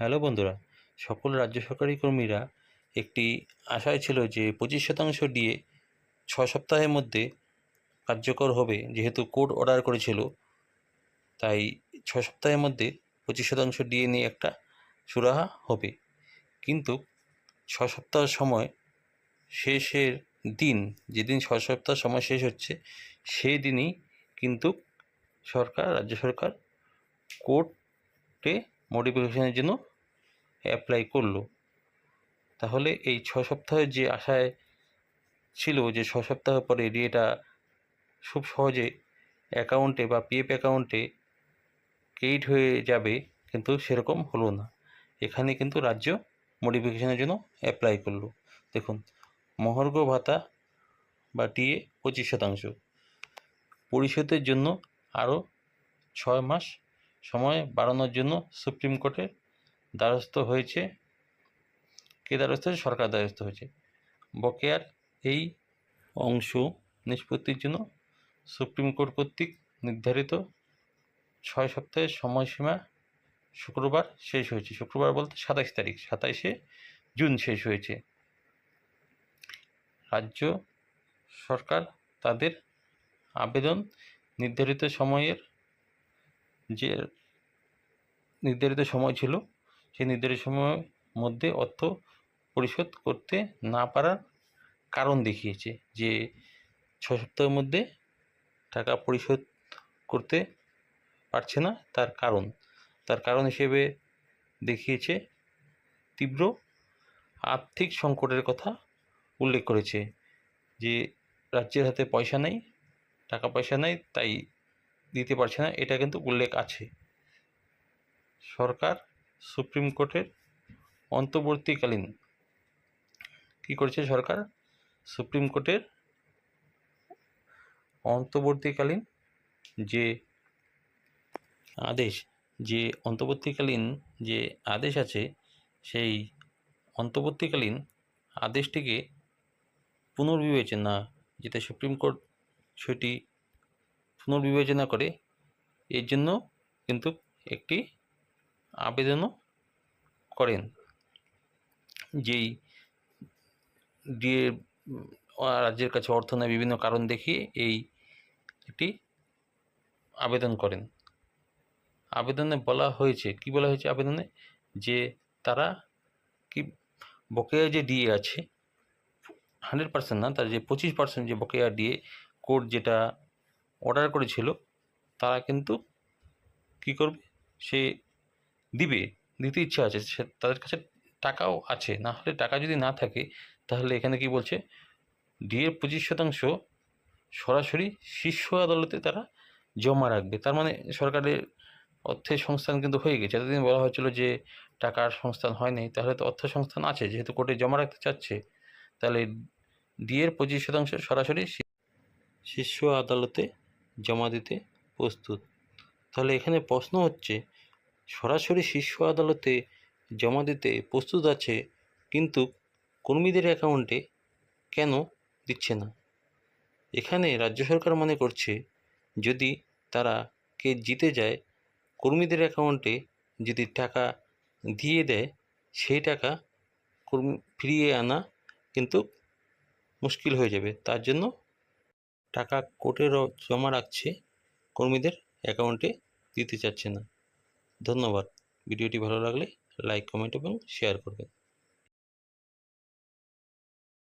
Hello বন্ধুরা, সকল রাজ্য সরকারি কর্মীরা একটি আশায় ছিল যে পঁচিশ শতাংশ ডিএ ছ সপ্তাহের মধ্যে কার্যকর হবে, যেহেতু কোর্ট অর্ডার করেছিল। তাই ছ সপ্তাহের মধ্যে পঁচিশ শতাংশ ডিএ নিয়ে একটা সুরাহা হবে। কিন্তু ছ সপ্তাহ সময় শেষের দিন, যেদিন ছ সপ্তাহ সময় শেষ হচ্ছে সেই দিনই কিন্তু সরকার, রাজ্য সরকার কোর্টে মডিফিকেশনের জন্য অ্যাপ্লাই করল। তাহলে এই ছ সপ্তাহের যে আশায় ছিল যে ছ সপ্তাহ পরে ডিএটা খুব সহজে অ্যাকাউন্টে বা পিএফ অ্যাকাউন্টে ক্রেডিট হয়ে যাবে কিন্তু সেরকম হলো না। এখানে কিন্তু রাজ্য মডিফিকেশনের জন্য অ্যাপ্লাই করল। দেখুন, মহার্ঘ ভাতা বা ডিএ পঁচিশ শতাংশ। পরিশোধের জন্য আরও ছয় মাস সময় বাড়ানোর জন্য সুপ্রিম কোর্টের দ্বারস্থ হয়েছে। কে দ্বারস্থ হয়েছে? সরকার দ্বারস্থ হয়েছে। বকেয়ার এই অংশ নিষ্পত্তির জন্য সুপ্রিম কোর্ট কর্তৃক নির্ধারিত ছয় সপ্তাহের সময়সীমা শুক্রবার শেষ হয়েছে। শুক্রবার বলতে সাতাইশ তারিখ, সাতাইশে জুন শেষ হয়েছে। রাজ্য সরকার তাদের আবেদন নির্ধারিত সময়ের যে নির্ধারিত সময় ছিল, সেই নির্ধারিত সময়ের মধ্যে অর্থ পরিশোধ করতে না পারার কারণ দেখিয়েছে যে, ছ সপ্তাহের মধ্যে টাকা পরিশোধ করতে পারছে না তার কারণ। তার কারণ হিসেবে দেখিয়েছে তীব্র আর্থিক সংকটের কথা উল্লেখ করেছে যে, রাজ্যের হাতে পয়সা নেই, টাকা পয়সা নেই, তাই দিতে পারছে না, এটা কিন্তু উল্লেখ আছে। সরকার সুপ্রিম কোর্টের অন্তর্বর্তীকালীন কী করেছে সরকার? সুপ্রিম কোর্টের অন্তর্বর্তীকালীন যে আদেশ, যে অন্তর্বর্তীকালীন যে আদেশ আছে, সেই অন্তর্বর্তীকালীন আদেশটিকে পুনর্বিবেচনা, যেটা সুপ্রিম কোর্ট সেটি পুনর্বিবেচনা করে এর জন্য কিন্তু একটি আবেদনও করেন। যেই ডিএ রাজ্যের কাছে অর্থ নেয় বিভিন্ন কারণ দেখিয়ে এই একটি আবেদন করেন। আবেদনে বলা হয়েছে, কি বলা হয়েছে আবেদনে? যে তারা কি বকেয়া যে ডিএ আছে হান্ড্রেড পার্সেন্ট না, তার যে পঁচিশ পার্সেন্ট যে বকেয়া ডিএ কোর্ট যেটা অর্ডার করেছিল, তারা কিন্তু কী করবে? সে দিবে, দিতে ইচ্ছা আছে, সে তাদের কাছে টাকাও আছে, না হলে টাকা যদি না থাকে, তাহলে এখানে কি বলছে? ডিএর পঁচিশ শতাংশ সরাসরি শীর্ষ আদালতে তারা জমা রাখবে। তার মানে সরকারের অর্থের সংস্থান কিন্তু হয়ে গেছে। এতদিন বলা হয়েছিল যে টাকার সংস্থান হয়নি, তাহলে তো অর্থ সংস্থান আছে, যেহেতু কোর্টে জমা রাখতে চাচ্ছে, তাহলে ডিএর পঁচিশ শতাংশ সরাসরি শীর্ষ আদালতে জমা দিতে প্রস্তুত। তাহলে এখানে প্রশ্ন হচ্ছে, সরাসরি শীর্ষ আদালতে জমা দিতে প্রস্তুত আছে, কিন্তু কর্মীদের অ্যাকাউন্টে কেন দিচ্ছে না? এখানে রাজ্য সরকার মনে করছে, যদি তারা কে জিতে যায়, কর্মীদের অ্যাকাউন্টে যদি টাকা দিয়ে দেয়, সেই টাকা কর্মী ফিরিয়ে আনা কিন্তু মুশকিল হয়ে যাবে। তার জন্য টাকা কোর্টেরও জমা রাখছে কর্মীদের অ্যাকাউন্টে দিতে চাচ্ছে না। ধন্যবাদ। ভিডিওটি ভালো লাগলে লাইক, কমেন্ট এবং শেয়ার করবেন।